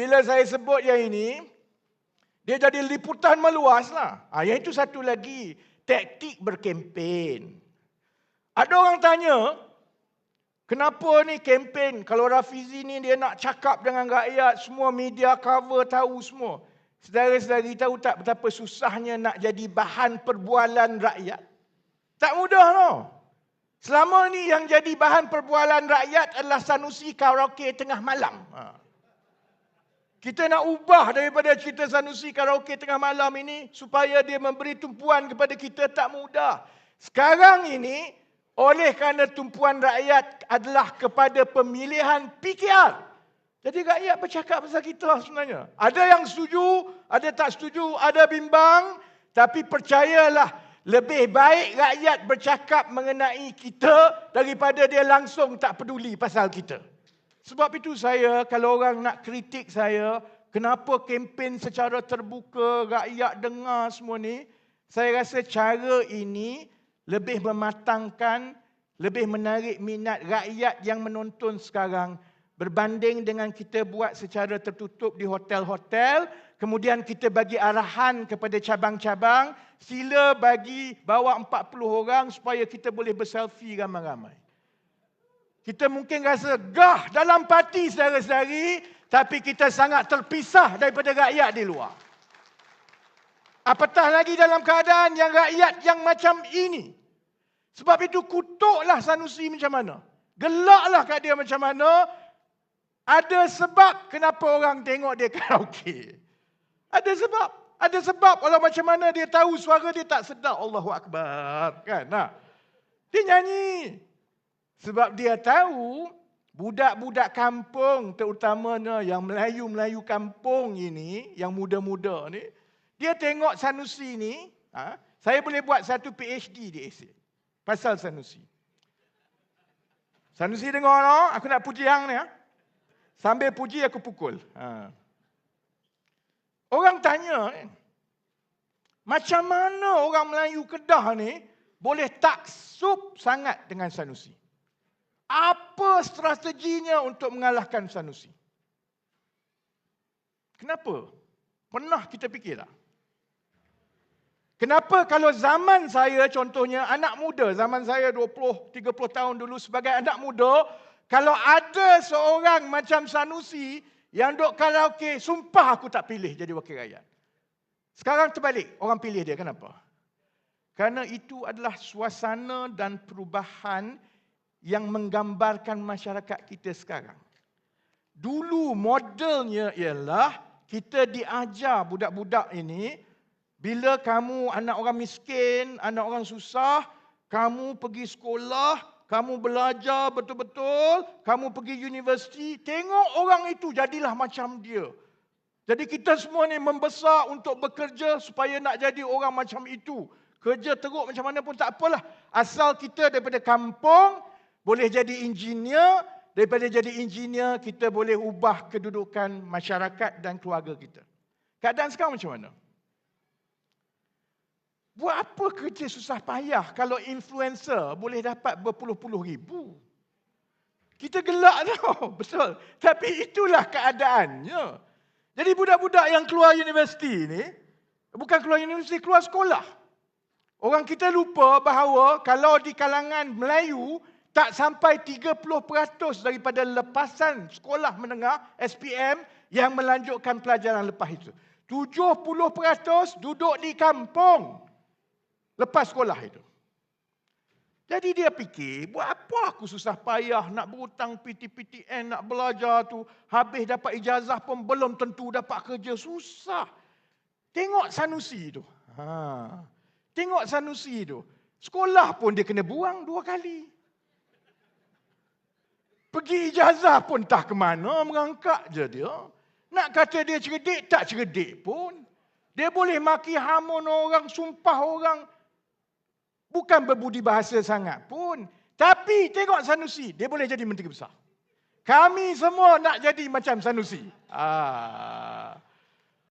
bila saya sebut yang ini, dia jadi liputan meluas lah. Ha, yang itu satu lagi, taktik berkempen. Ada orang tanya, kenapa ni kempen kalau Rafizi ni dia nak cakap dengan rakyat, semua media cover tahu semua. Saudara-saudari tahu tak betapa susahnya nak jadi bahan perbualan rakyat? Tak mudah tau. Selama ni yang jadi bahan perbualan rakyat adalah Sanusi karaoke tengah malam. Ha. Kita nak ubah daripada cerita Sanusi karaoke tengah malam ini supaya dia memberi tumpuan kepada kita tak mudah. Sekarang ini oleh kerana tumpuan rakyat adalah kepada pemilihan PKR. Jadi rakyat bercakap pasal kita sebenarnya. Ada yang setuju, ada tak setuju, ada bimbang. Tapi percayalah, lebih baik rakyat bercakap mengenai kita daripada dia langsung tak peduli pasal kita. Sebab itu saya, kalau orang nak kritik saya, kenapa kempen secara terbuka, rakyat dengar semua ni, saya rasa cara ini lebih mematangkan, lebih menarik minat rakyat yang menonton sekarang berbanding dengan kita buat secara tertutup di hotel-hotel, kemudian kita bagi arahan kepada cabang-cabang, sila bagi bawa 40 orang supaya kita boleh berselfie ramai-ramai. Kita mungkin rasa gah dalam parti saudara-saudari, tapi kita sangat terpisah daripada rakyat di luar. Apatah lagi dalam keadaan yang rakyat yang macam ini. Sebab itu kutuklah Sanusi macam mana. Gelaklah kat dia macam mana. Ada sebab kenapa orang tengok dia karaoke. Ada sebab. Ada sebab walau macam mana dia tahu suara dia tak sedap. Allahu Akbar. Kan? Nah. Dia nyanyi. Sebab dia tahu budak-budak kampung terutamanya yang Melayu-Melayu kampung ini, yang muda-muda ni, dia tengok Sanusi ni, ha, saya boleh buat satu PhD di esay pasal Sanusi. Sanusi dengar no, aku nak puji hang ni. Ha? Sambil puji aku pukul. Ha. Orang tanya, macam mana orang Melayu Kedah ni boleh taksub sangat dengan Sanusi? Apa strateginya untuk mengalahkan Sanusi? Kenapa? Pernah kita fikir tak? Kenapa kalau zaman saya contohnya anak muda, zaman saya 20, 30 tahun dulu sebagai anak muda, kalau ada seorang macam Sanusi yang duk karaoke, sumpah aku tak pilih jadi wakil rakyat. Sekarang terbalik, orang pilih dia. Kenapa? Kerana itu adalah suasana dan perubahan yang menggambarkan masyarakat kita sekarang. Dulu modelnya ialah kita diajar budak-budak ini bila kamu anak orang miskin, anak orang susah, kamu pergi sekolah, kamu belajar betul-betul, kamu pergi universiti, tengok orang itu jadilah macam dia. Jadi kita semua ni membesar untuk bekerja supaya nak jadi orang macam itu. Kerja teruk macam mana pun tak apalah. Asal kita daripada kampung, boleh jadi engineer, daripada jadi engineer kita boleh ubah kedudukan masyarakat dan keluarga kita. Keadaan sekarang macam mana? Buat apa kerja susah payah kalau influencer boleh dapat berpuluh-puluh ribu? Kita gelak tau, betul. Tapi itulah keadaannya. Jadi budak-budak yang keluar universiti ni, bukan keluar universiti, keluar sekolah. Orang kita lupa bahawa kalau di kalangan Melayu, tak sampai 30% daripada lepasan sekolah menengah SPM yang melanjutkan pelajaran lepas itu. 70% duduk di kampung lepas sekolah itu. Jadi dia fikir, buat apa aku susah payah nak berhutang PTPTN, nak belajar tu. Habis dapat ijazah pun belum tentu dapat kerja. Susah. Tengok Sanusi tu. Ha. Tengok Sanusi tu. Sekolah pun dia kena buang dua kali. Pergi ijazah pun tak ke mana, merangkak je dia. Nak kata dia cerdik, tak cerdik pun. Dia boleh maki hamun orang, sumpah orang. Bukan berbudi bahasa sangat pun. Tapi tengok Sanusi, dia boleh jadi menteri besar. Kami semua nak jadi macam Sanusi. Ah.